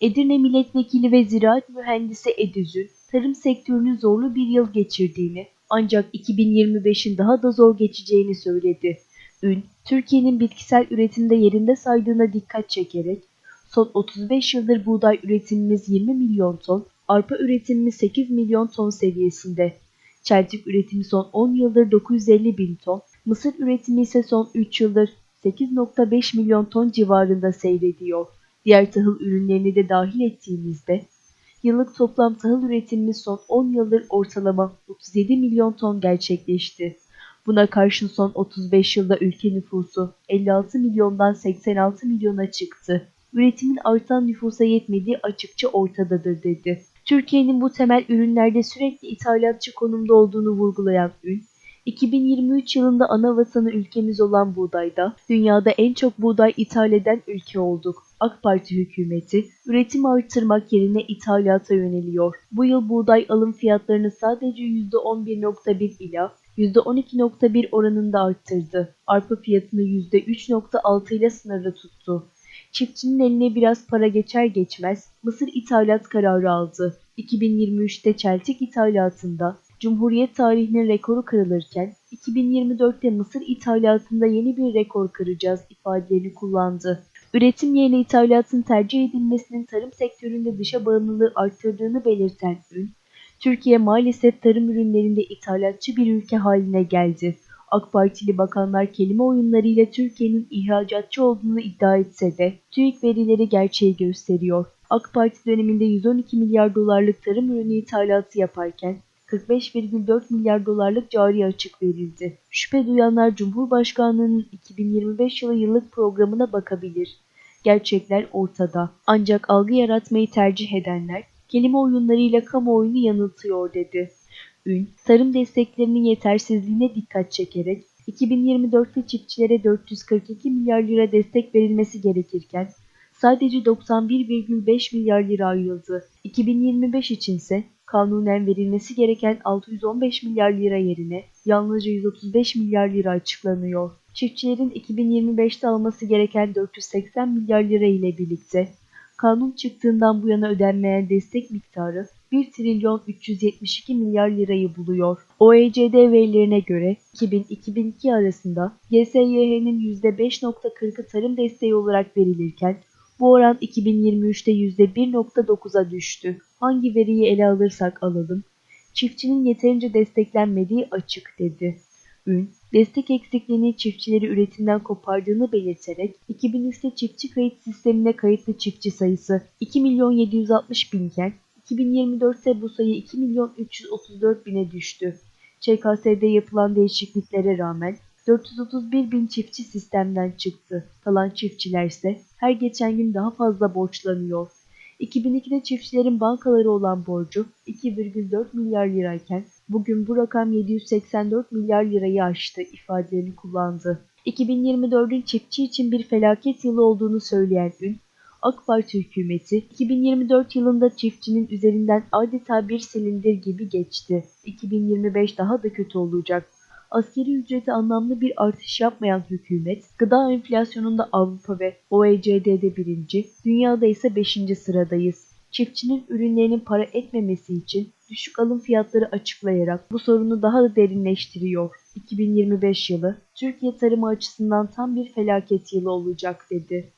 Edirne Milletvekili ve Ziraat Mühendisi Edüz'ün tarım sektörünün zorlu bir yıl geçirdiğini ancak 2025'in daha da zor geçeceğini söyledi. Ün, Türkiye'nin bitkisel üretimde yerinde saydığına dikkat çekerek, son 35 yıldır buğday üretimimiz 20 milyon ton, arpa üretimimiz 8 milyon ton seviyesinde. Çeltik üretimi son 10 yıldır 950 bin ton, mısır üretimi ise son 3 yıldır 8.5 milyon ton civarında seyrediyor. Diğer tahıl ürünlerini de dahil ettiğimizde yıllık toplam tahıl üretimimiz son 10 yıldır ortalama 37 milyon ton gerçekleşti. Buna karşın son 35 yılda ülke nüfusu 56 milyondan 86 milyona çıktı. Üretimin artan nüfusa yetmediği açıkça ortadadır dedi. Türkiye'nin bu temel ürünlerde sürekli ithalatçı konumda olduğunu vurgulayan Ün, 2023 yılında ana vatanı ülkemiz olan buğdayda dünyada en çok buğday ithal eden ülke olduk. AK Parti hükümeti üretimi artırmak yerine ithalata yöneliyor. Bu yıl buğday alım fiyatlarını sadece %11.1 ila %12.1 oranında arttırdı. Arpa fiyatını %3.6 ile sınırlı tuttu. Çiftçinin eline biraz para geçer geçmez Mısır ithalat kararı aldı. 2023'te çeltik ithalatında Cumhuriyet tarihinin rekoru kırılırken 2024'te Mısır ithalatında yeni bir rekor kıracağız ifadelerini kullandı. Üretim yerine ithalatın tercih edilmesinin tarım sektöründe dışa bağımlılığı arttırdığını belirten Ün, Türkiye maalesef tarım ürünlerinde ithalatçı bir ülke haline geldi. AK Partili bakanlar kelime oyunlarıyla Türkiye'nin ihracatçı olduğunu iddia etse de TÜİK verileri gerçeği gösteriyor. AK Parti döneminde 112 milyar dolarlık tarım ürünü ithalatı yaparken 45,4 milyar dolarlık cari açık verildi. Şüphe duyanlar Cumhurbaşkanlığının 2025 yılı yıllık programına bakabilir. Gerçekler ortada. Ancak algı yaratmayı tercih edenler kelime oyunlarıyla kamuoyunu yanıltıyor dedi. Ün, tarım desteklerinin yetersizliğine dikkat çekerek 2024'te çiftçilere 442 milyar lira destek verilmesi gerekirken sadece 91,5 milyar lira ayrıldı. 2025 içinse kanunen verilmesi gereken 615 milyar lira yerine yalnızca 135 milyar lira açıklanıyor. Çiftçilerin 2025'te alması gereken 480 milyar lira ile birlikte kanun çıktığından bu yana ödenmeyen destek miktarı 1 trilyon 372 milyar lirayı buluyor. OECD verilerine göre 2000-2002 arasında GSYH'nin %5.40'ı tarım desteği olarak verilirken bu oran 2023'te %1.9'a düştü. Hangi veriyi ele alırsak alalım, çiftçinin yeterince desteklenmediği açık dedi. Ün, destek eksikliğini çiftçileri üretimden kopardığını belirterek 2003'te çiftçi kayıt sistemine kayıtlı çiftçi sayısı 2 milyon 760 binken 2024'te bu sayı 2 milyon 334 bine düştü. ÇKS'de yapılan değişikliklere rağmen 431 bin çiftçi sistemden çıktı. Kalan çiftçiler ise her geçen gün daha fazla borçlanıyor. 2002'de çiftçilerin bankaları olan borcu 2,4 milyar lirayken bugün bu rakam 784 milyar lirayı aştı ifadelerini kullandı. 2024'ün çiftçi için bir felaket yılı olduğunu söyleyen Ün, AK Parti hükümeti 2024 yılında çiftçinin üzerinden adeta bir silindir gibi geçti. 2025 daha da kötü olacak. Askeri ücreti anlamlı bir artış yapmayan hükümet, gıda enflasyonunda Avrupa ve OECD'de birinci, dünyada ise beşinci sıradayız. Çiftçinin ürünlerinin para etmemesi için düşük alım fiyatları açıklayarak bu sorunu daha da derinleştiriyor. 2025 yılı Türkiye tarımı açısından tam bir felaket yılı olacak dedi.